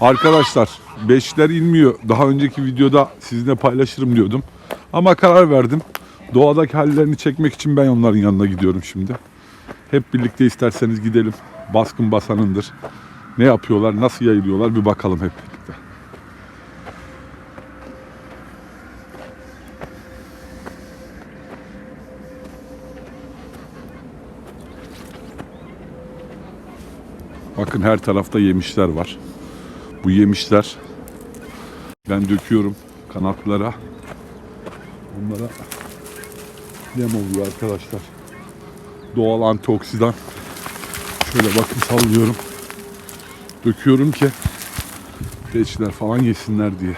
Arkadaşlar beşler inmiyor. Daha önceki videoda sizinle paylaşırım diyordum. Ama karar verdim. Doğadaki hallerini çekmek için ben onların yanına gidiyorum şimdi. Hep birlikte isterseniz gidelim. Baskın basanındır. Ne yapıyorlar, nasıl yayılıyorlar bir bakalım hep birlikte. Bakın her tarafta yemişler var. Bu yemişler ben döküyorum kanatlara. Bunlara yem oluyor arkadaşlar. Doğal antioksidan. Şöyle bakın sallıyorum. Döküyorum ki beçler falan yesinler diye.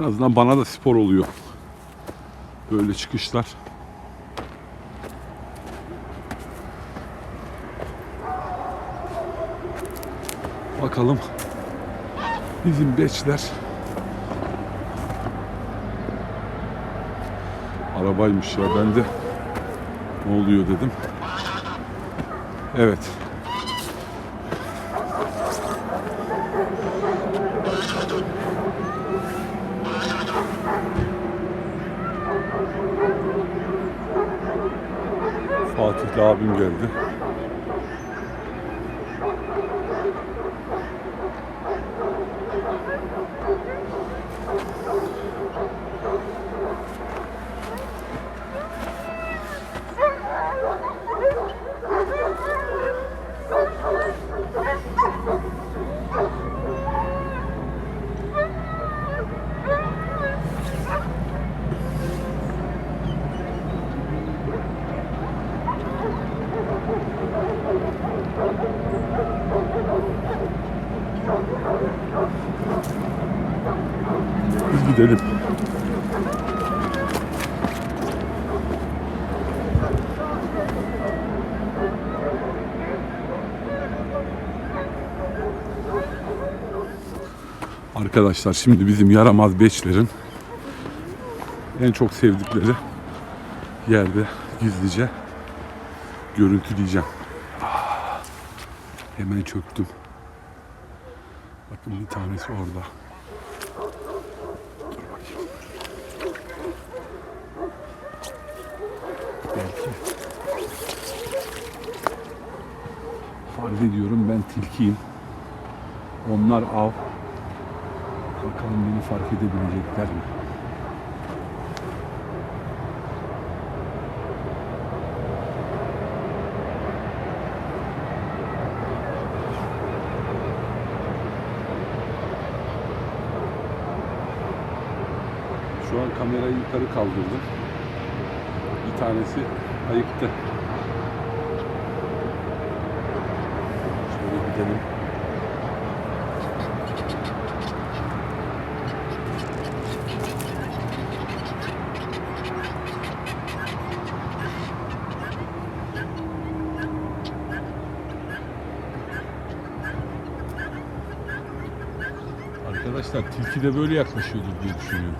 En azından bana da spor oluyor. Böyle çıkışlar. Bakalım bizim beçler arabaymış ya ben de ne oluyor dedim. Evet. Fatih'le gidelim. Arkadaşlar şimdi bizim yaramaz beçlerin en çok sevdikleri yerde gizlice görüntüleyeceğim. Ah, Hemen çöktüm. Bakın bir tanesi orada. Dur bakayım. Belki. Farz ediyorum ben tilkiyim. Onlar av. Bakalım beni fark edebilecekler mi? Şu an kamerayı yukarı kaldırdım. Bir tanesi ayıktı. Gidelim. Arkadaşlar tilki de böyle yaklaşıyordur diye düşünüyorum.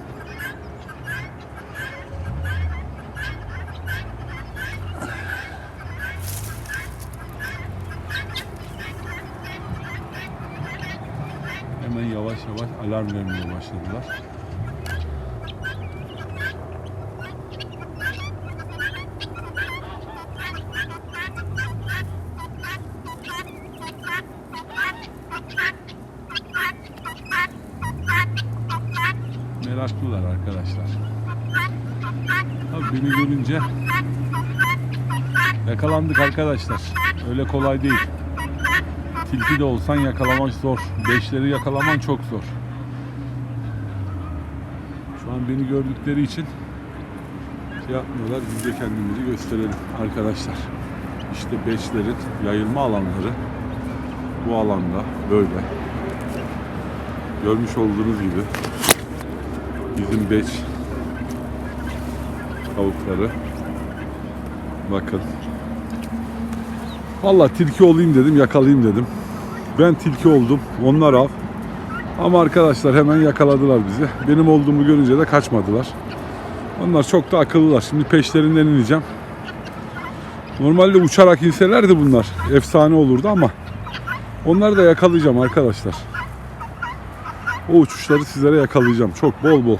Hemen yavaş yavaş alarm vermeye başladılar. Meraklılar arkadaşlar. Tabii beni görünce yakalandık arkadaşlar. Öyle kolay değil. Tilki de olsan yakalamak zor. Beşleri yakalaman çok zor. Şu an beni gördükleri için şey yapmıyorlar. Biz de kendimizi gösterelim arkadaşlar. İşte beşlerin yayılma alanları bu alanda böyle. Görmüş olduğunuz gibi bizim beş tavukları. Bakın. Vallahi tilki olayım dedim, yakalayayım dedim. Ben tilki oldum. Onlar av. Ama arkadaşlar hemen yakaladılar bizi. Benim olduğumu görünce de kaçmadılar. Onlar çok da akıllılar. Şimdi peşlerinden ineceğim. Normalde uçarak inselerdi bunlar. Efsane olurdu ama onları da yakalayacağım arkadaşlar. O uçuşları sizlere yakalayacağım. Çok bol bol.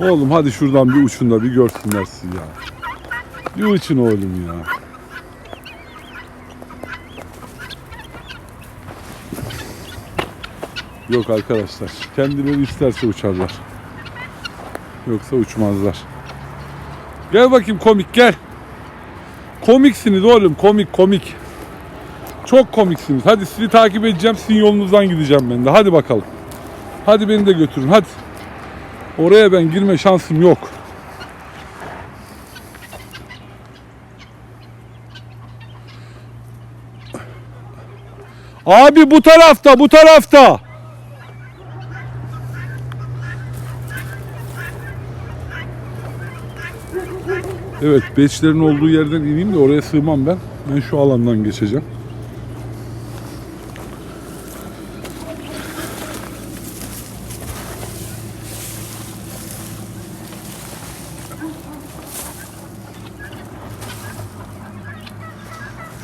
Oğlum hadi şuradan bir uçun da bir görsünler sizi ya. Bir uçun oğlum ya. Yok arkadaşlar. Kendileri isterse uçarlar. Yoksa uçmazlar. Gel bakayım komik gel. Komiksiniz oğlum komik komik. Çok komiksiniz. Hadi sizi takip edeceğim. Sizin yolunuzdan gideceğim ben de. Hadi bakalım. Hadi beni de götürün hadi. Oraya ben girme şansım yok. Abi bu tarafta, bu tarafta. Evet, beçlerin olduğu yerden ineyim de oraya sığmam ben. Ben şu alandan geçeceğim.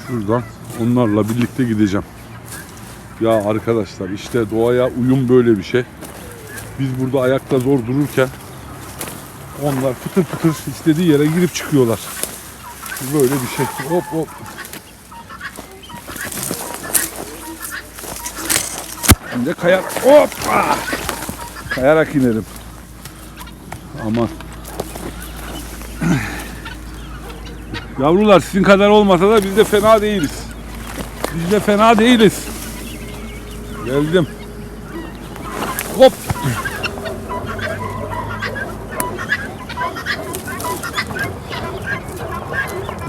Şuradan onlarla birlikte gideceğim. Ya arkadaşlar işte doğaya uyum böyle bir şey. Biz burada ayakta zor dururken onlar fıtır fıtır istediği yere girip çıkıyorlar. Böyle bir şey. Hop hop. De kayar. Hoppa! Kayarak inelim. Aman. Yavrular sizin kadar olmasa da biz de fena değiliz. Biz de fena değiliz. Geldim. Hop.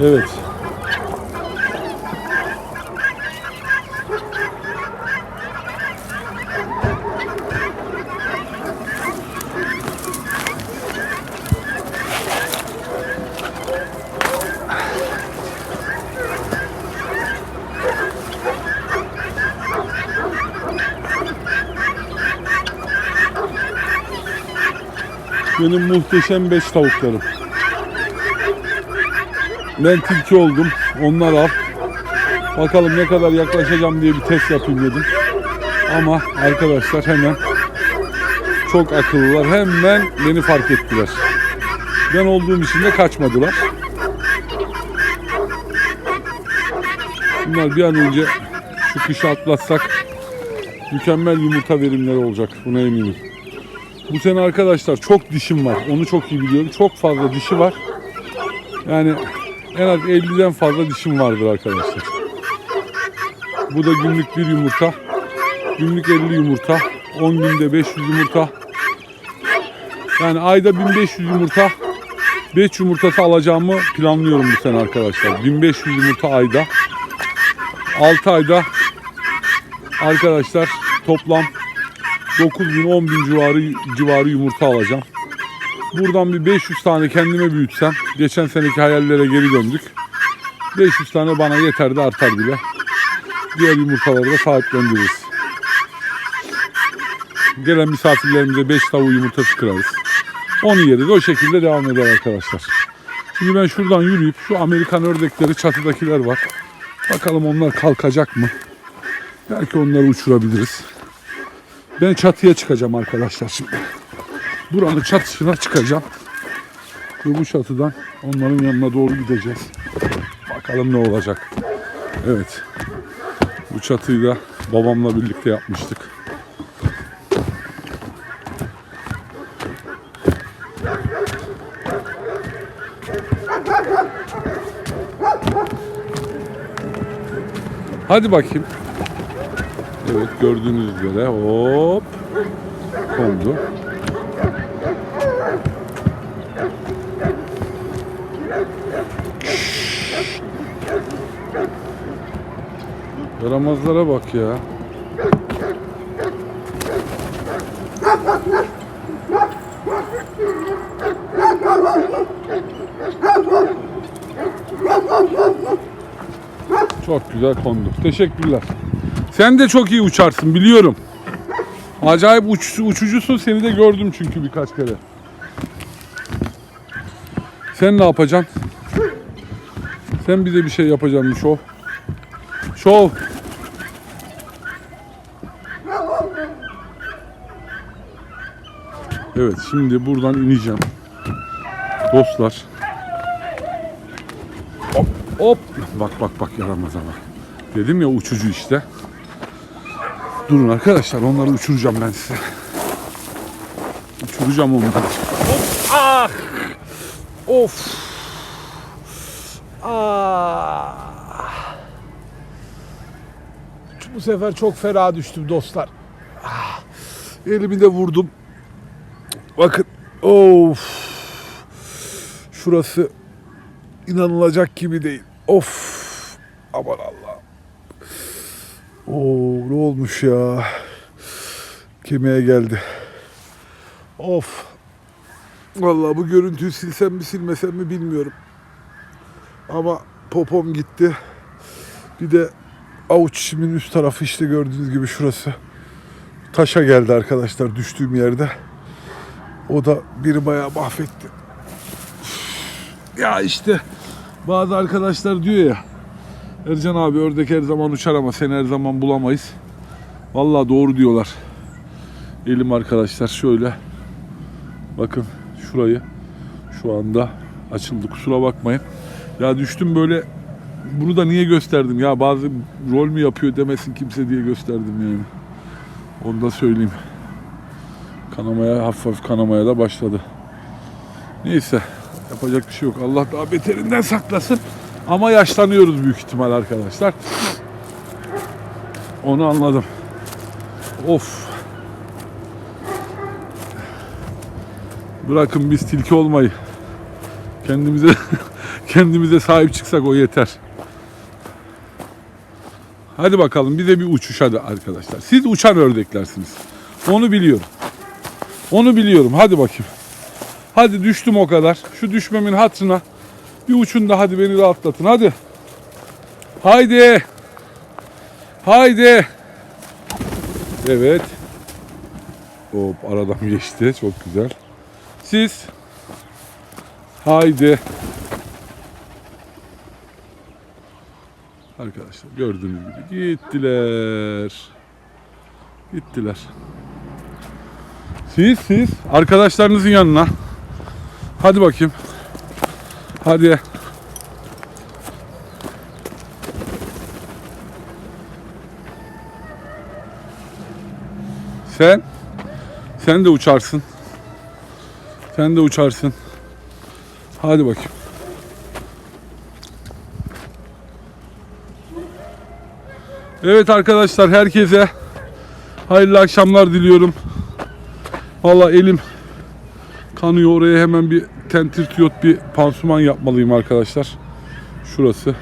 Evet. Benim muhteşem beş tavuklarım. Ben tilki oldum. Onlar av. Bakalım ne kadar yaklaşacağım diye bir test yapayım dedim. Ama arkadaşlar hemen çok akıllılar. Hemen beni fark ettiler. Ben olduğum için de kaçmadılar. Bunlar bir an önce şu kışı atlatsak mükemmel yumurta verimleri olacak. Buna eminim. Bu sene arkadaşlar çok dişim var. Onu çok iyi biliyorum. Çok fazla dişi var. Yani en az 50'den fazla dişim vardır arkadaşlar. Bu da günlük bir yumurta. Günlük 50 yumurta. 10 günde 500 yumurta. Yani ayda 1500 yumurta 5 yumurtası alacağımı planlıyorum bu sene arkadaşlar. 1500 yumurta ayda. 6 ayda arkadaşlar toplam 9 bin 10 bin civarı, civarı yumurta alacağım. Buradan bir 500 tane kendime büyütsem. Geçen seneki hayallere geri döndük. 500 tane bana yeter de artar bile. Diğer yumurtaları da sahiplendiririz. Gelen misafirlerimize 5 tavuğu yumurtası kırarız. Onu yeriz. O şekilde devam eder arkadaşlar. Şimdi ben şuradan yürüyüp şu Amerikan ördekleri çatıdakiler var. Bakalım onlar kalkacak mı? Belki onları uçurabiliriz. Ben çatıya çıkacağım arkadaşlar şimdi. Buranın çatısına çıkacağım. Ve bu çatıdan onların yanına doğru gideceğiz. Bakalım ne olacak. Evet. Bu çatıyı da babamla birlikte yapmıştık. Hadi bakayım. Evet gördüğünüz üzere hop kondu. Yaramazlara bak ya. Çok güzel kondu. Teşekkürler. Sen de çok iyi uçarsın biliyorum. Acayip uç, uçucusun seni de gördüm çünkü birkaç kere. Sen ne yapacaksın? Sen bize bir şey yapacaksın şov. Şov. Evet şimdi buradan ineceğim. Dostlar. Hop hop. Bak bak bak yaramaz ama. Dedim ya uçucu işte. Durun arkadaşlar onları uçuracağım ben size. Uçuracağım onları. Hop, ah! Of. Ah. Bu sefer çok ferah düştüm dostlar. Ah. Elimi de vurdum. Bakın. Of. Şurası inanılacak gibi değil. Of. Aman Allah. Oo ne olmuş ya. Kemiğe geldi. Of. Vallahi bu görüntüyü silsem mi silmesem mi bilmiyorum. Ama popom gitti. Bir de avuç içimin üst tarafı işte gördüğünüz gibi şurası. Taşa geldi arkadaşlar düştüğüm yerde. O da biri bayağı mahvetti. Ya işte bazı arkadaşlar diyor ya Ercan abi ördek her zaman uçar ama seni her zaman bulamayız. Vallahi doğru diyorlar. Elim arkadaşlar şöyle. Bakın şurayı şu anda açıldı. Kusura bakmayın. Ya düştüm böyle bunu da niye gösterdim ya bazı rol mü yapıyor demesin kimse diye gösterdim yani. Onu da söyleyeyim. Kanamaya hafif hafif kanamaya da başladı. Neyse yapacak bir şey yok. Allah daha beterinden saklasın. Ama yaşlanıyoruz büyük ihtimal arkadaşlar. Onu anladım. Of. Bırakın biz tilki olmayı. Kendimize kendimize sahip çıksak o yeter. Hadi bakalım bize bir uçuş hadi arkadaşlar. Siz uçan ördeklersiniz. Onu biliyorum. Onu biliyorum. Hadi bakayım. Hadi düştüm o kadar. Şu düşmemin hatırına bir uçun da hadi beni rahatlatın. Hadi. Haydi. Haydi. Evet. Hop aradan geçti. Çok güzel. Siz. Haydi. Arkadaşlar gördüğünüz gibi gittiler. Gittiler. Siz siz arkadaşlarınızın yanına. Hadi bakayım. Hadi. Sen sen de uçarsın. Sen de uçarsın. Hadi bakayım. Evet arkadaşlar herkese hayırlı akşamlar diliyorum. Valla elim kanıyor oraya hemen bir tentirtiyot bir pansuman yapmalıyım arkadaşlar. Şurası.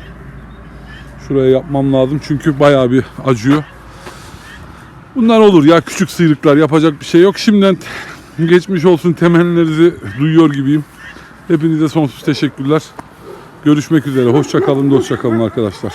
Şuraya yapmam lazım çünkü bayağı bir acıyor. Bunlar olur ya küçük sıyrıklar yapacak bir şey yok. Şimdiden geçmiş olsun temennilerinizi duyuyor gibiyim. Hepinize sonsuz teşekkürler. Görüşmek üzere. Hoşça kalın, dostça kalın arkadaşlar.